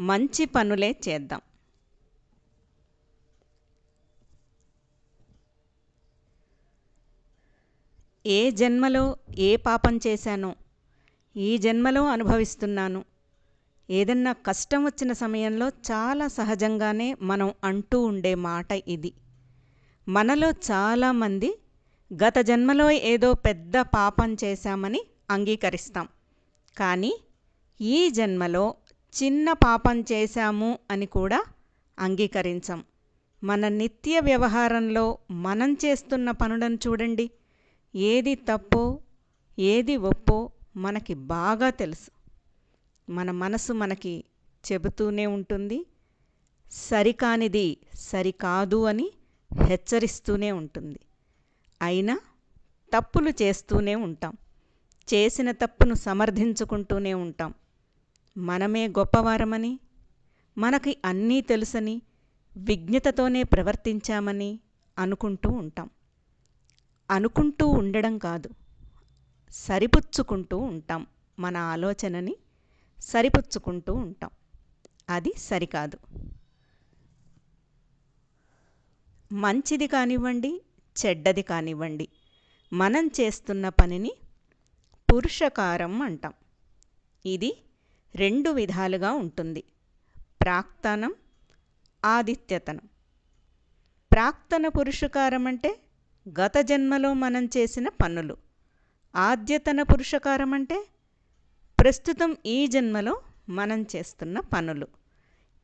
మంచి పనులే చేద్దాం. ఏ జన్మలో ఏ పాపం చేశానో ఈ జన్మలో అనుభవిస్తున్నాను. ఏదన్నా కష్టం వచ్చిన సమయంలో చాలా సహజంగానే మనం అంటూ ఉండే మాట ఇది. మనలో చాలామంది గత జన్మలో ఏదో పెద్ద పాపం చేశామని అంగీకరిస్తాం. కానీ ఈ జన్మలో చిన్న పాపం చేశాము అని కూడా అంగీకరించం. మన నిత్య వ్యవహారంలో మనం చేస్తున్న పనులను చూడండి. ఏది తప్పో ఏది ఒప్పో మనకి బాగా తెలుసు. మన మనసు మనకి చెబుతూనే ఉంటుంది. సరికానిది సరికాదు అని హెచ్చరిస్తూనే ఉంటుంది. అయినా తప్పులు చేస్తూనే ఉంటాం. చేసిన తప్పును సమర్థించుకుంటూనే ఉంటాం. మనమే గొప్పవారమని మనకి అన్నీ తెలుసని విజ్ఞతతోనే ప్రవర్తించామని అనుకుంటూ ఉంటాం. అనుకుంటూ ఉండడం కాదు సరిపుచ్చుకుంటూ ఉంటాం మన ఆలోచనని సరిపుచ్చుకుంటూ ఉంటాం. అది సరికాదు. మంచిది కానివ్వండి చెడ్డది కానివ్వండి మనం చేస్తున్న పనిని పురుషకారం అంటాం. ఇది రెండు విధాలుగా ఉంటుంది. ప్రాక్తనం ఆదిత్యతనం. ప్రాక్తన పురుషకారం అంటే గత జన్మలో మనం చేసిన పనులు. ఆద్యతన పురుషకారం అంటే ప్రస్తుతం ఈ జన్మలో మనం చేస్తున్న పనులు.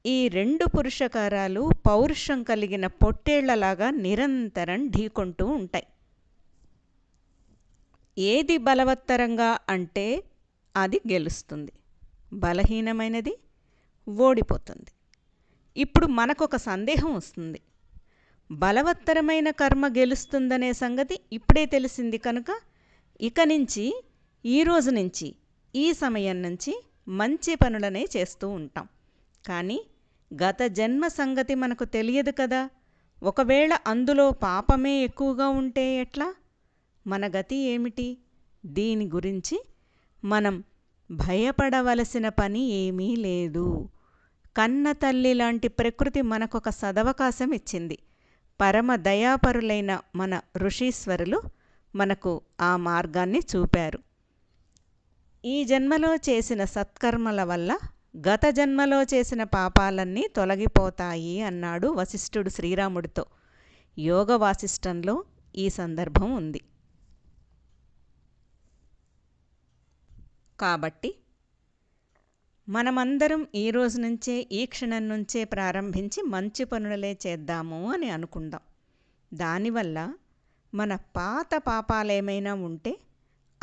ఈ రెండు పురుషకారాలు పౌరుషం కలిగిన పొట్టేళ్ళలాగా నిరంతరం ఢీకొంటూ ఉంటాయి. ఏది బలవత్తరంగా అంటే అది గెలుస్తుంది. బలహీనమైనది ఓడిపోతుంది. ఇప్పుడు మనకొక సందేహం వస్తుంది. బలవత్తరమైన కర్మ గెలుస్తుందనే సంగతి ఇప్పుడే తెలిసింది కనుక ఇక నుంచి ఈ రోజు నుంచి ఈ సమయం నుంచి మంచి పనులనే చేస్తూ ఉంటాం. కానీ గత జన్మ సంగతి మనకు తెలియదు కదా. ఒకవేళ అందులో పాపమే ఎక్కువగా ఉంటే ఎట్లా? మన గతి ఏమిటి? దీని గురించి మనం భయపడవలసిన పని ఏమీ లేదు. కన్న తల్లి లాంటి ప్రకృతి మనకొక సదవకాశం ఇచ్చింది. పరమ దయాపరులైన మన ఋషీశ్వరులు మనకు ఆ మార్గాన్ని చూపారు. ఈ జన్మలో చేసిన సత్కర్మల వల్ల గత జన్మలో చేసిన పాపాలన్నీ తొలగిపోతాయి అన్నాడు వశిష్ఠుడు శ్రీరాముడితో. యోగ వాసిష్టంలో ఈ సందర్భం ఉంది. కాబట్టి మనమందరం ఈ రోజు నుంచే ఈ క్షణం నుంచే ప్రారంభించి మంచి పనులలే చేద్దాము అని అనుకుందాం. దానివల్ల మన పాత పాపాలేమైనా ఉంటే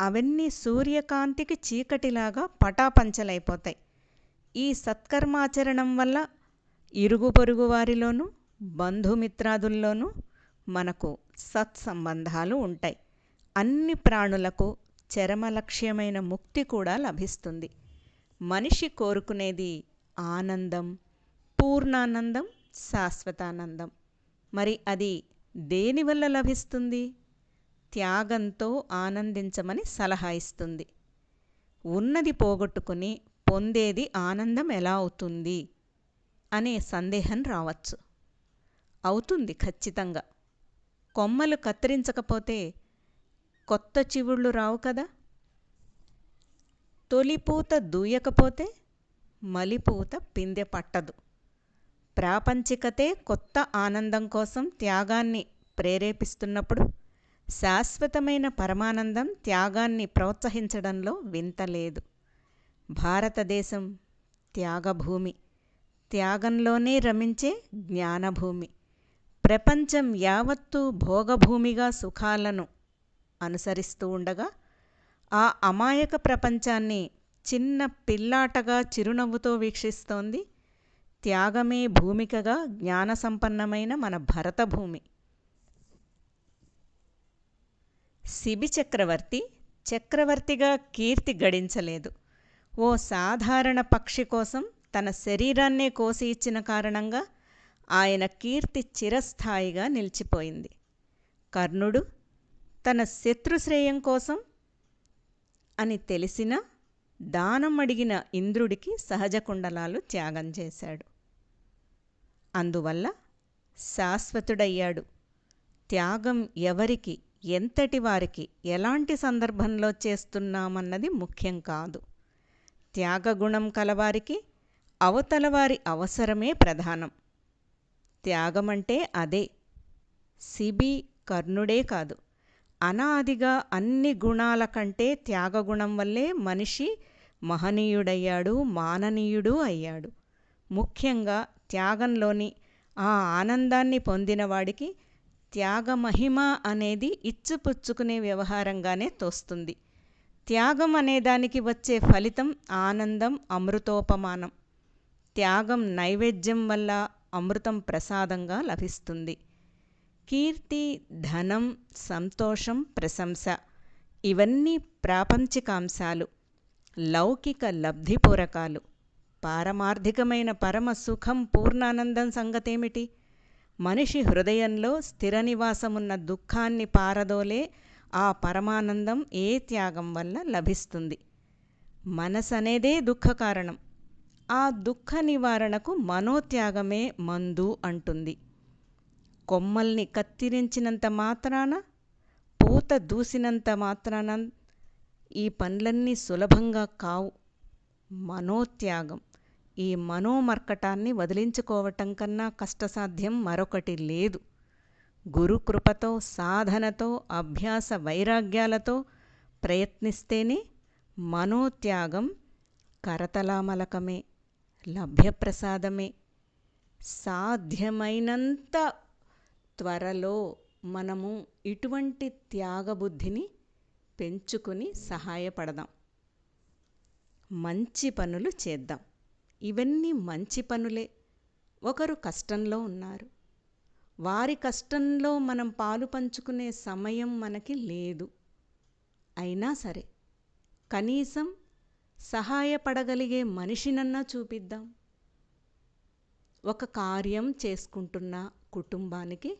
అవన్నీ సూర్యకాంతికి చీకటిలాగా పటాపంచలైపోతాయి. ఈ సత్కర్మాచరణం వల్ల ఇరుగు పొరుగు వారిలోనూ బంధుమిత్రాదుల్లోనూ మనకు సత్సంబంధాలు ఉంటాయి. అన్ని ప్రాణులకు చరమలక్ష్యమైన ముక్తి కూడా లభిస్తుంది. మనిషి కోరుకునేది ఆనందం పూర్ణానందం శాశ్వతానందం. మరి అది దేనివల్ల లభిస్తుంది? త్యాగంతో ఆనందించమని సలహా ఇస్తుంది. ఉన్నది పోగొట్టుకుని పొందేది ఆనందం ఎలా అవుతుంది? అనే సందేహం రావచ్చు. అవుతుంది ఖచ్చితంగా. కొమ్మలు కత్తిరించకపోతే కొత్త చివుళ్ళు రావు కదా? తొలిపూత దూయకపోతే మలిపూత పిందె పట్టదు. ప్రాపంచికతే కొత్త ఆనందం కోసం త్యాగాన్ని ప్రేరేపిస్తున్నప్పుడు శాశ్వతమైన పరమానందం త్యాగాన్ని ప్రోత్సహించడంలో వింత లేదు. భారతదేశం త్యాగభూమి. త్యాగంలోనే రమించే జ్ఞానభూమి. ప్రపంచం యావత్తూ భోగభూమిగా సుఖాలను అనుసరిస్తూ ఉండగా ఆ అమాయక ప్రపంచాన్ని చిన్న పిల్లాటగా చిరునవ్వుతో వీక్షిస్తోంది త్యాగమే భూమికగా జ్ఞానసంపన్నమైన మన భరతభూమి. శిబి చక్రవర్తి చక్రవర్తిగా కీర్తి గడించలేదు. ఓ సాధారణ పక్షి కోసం తన శరీరాన్నే కోసి ఇచ్చిన కారణంగా ఆయన కీర్తి చిరస్థాయిగా నిలిచిపోయింది. కర్ణుడు తన శత్రుశ్రేయం కోసం అని తెలిసిన దానం అడిగిన ఇంద్రుడికి సహజ కుండలాలు త్యాగం చేశాడు. అందువల్ల శాశ్వతుడయ్యాడు. త్యాగం ఎవరికి ఎంతటి వారికి ఎలాంటి సందర్భంలో చేస్తున్నామన్నది ముఖ్యం కాదు. త్యాగగుణం కలవారికి అవతలవారి అవసరమే ప్రధానం. త్యాగమంటే అదే సిబి కర్ణుడే కాదు. అనాదిగా అన్ని గుణాల కంటే త్యాగగుణం వల్లే మనిషి మహనీయుడయ్యాడు మాననీయుడు అయ్యాడు. ముఖ్యంగా త్యాగంలోని ఆ ఆనందాన్ని పొందినవాడికి త్యాగమహిమ అనేది ఇచ్చిపుచ్చుకునే వ్యవహారంగానే తోస్తుంది. త్యాగం అనేదానికి వచ్చే ఫలితం ఆనందం అమృతోపమానం. త్యాగం నైవేద్యం వల్ల అమృతం ప్రసాదంగా లభిస్తుంది. కీర్తి ధనం సంతోషం ప్రశంస ఇవన్నీ ప్రాపంచికాంశాలు లౌకిక లబ్ధిపూరకాలు పారమార్థికమైన పరమ సుఖం పూర్ణానందం సంగతేమిటి? మనిషి హృదయంలో స్థిర నివాసమున్న దుఃఖాన్ని పారదోలే ఆ పరమానందం ఏ త్యాగం వల్ల లభిస్తుంది? మనసనేదే దుఃఖ కారణం. ఆ దుఃఖ నివారణకు మనోత్యాగమే మందు అంటుంది. కొమ్మల్ని కత్తిరించినంత మాత్రాన పూత దూసినంత మాత్రాన ఈ పనులన్నీ సులభంగా కావు. మనోత్యాగం. ఈ మనోమర్కటాన్ని వదిలించుకోవటం కన్నా కష్టసాధ్యం మరొకటి లేదు. గురుకృపతో సాధనతో అభ్యాస వైరాగ్యాలతో ప్రయత్నిస్తేనే మనోత్యాగం కరతలామలకమే లభ్యప్రసాదమే. సాధ్యమైనంత త్వరలో మనము ఇటువంటి త్యాగబుద్ధిని పెంచుకుని సహాయపడదాం. మంచి పనులు చేద్దాం. ఇవన్నీ మంచి పనులే. ఒకరు కష్టంలో ఉన్నారు. వారి కష్టంలో మనం పాలు పంచుకునే సమయం మనకి లేదు. అయినా సరే కనీసం సహాయపడగలిగే మనిషినన్నా చూపిద్దాం. ఒక కార్యం చేసుకుంటున్నా కుటుంబానికి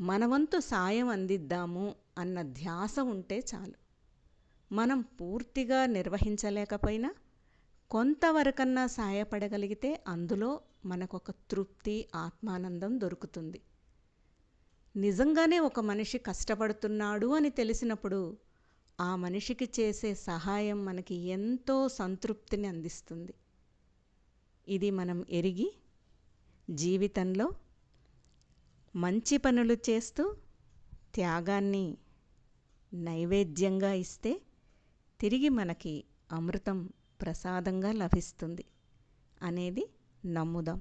మనవంతు సాయం అందిద్దాము అన్న ధ్యాస ఉంటే చాలు. మనం పూర్తిగా నిర్వహించలేకపోయినా కొంతవరకన్నా సాయపడగలిగితే అందులో మనకొక తృప్తి ఆత్మానందం దొరుకుతుంది. నిజంగానే ఒక మనిషి కష్టపడుతున్నాడు అని తెలిసినప్పుడు ఆ మనిషికి చేసే సహాయం మనకి ఎంతో సంతృప్తిని అందిస్తుంది. ఇది మనం ఎరిగి జీవితంలో మంచి పనులు చేస్తూ త్యాగాన్ని నైవేద్యంగా ఇస్తే తిరిగి మనకి అమృతం ప్రసాదంగా లభిస్తుంది అనేది నమ్ముదాం.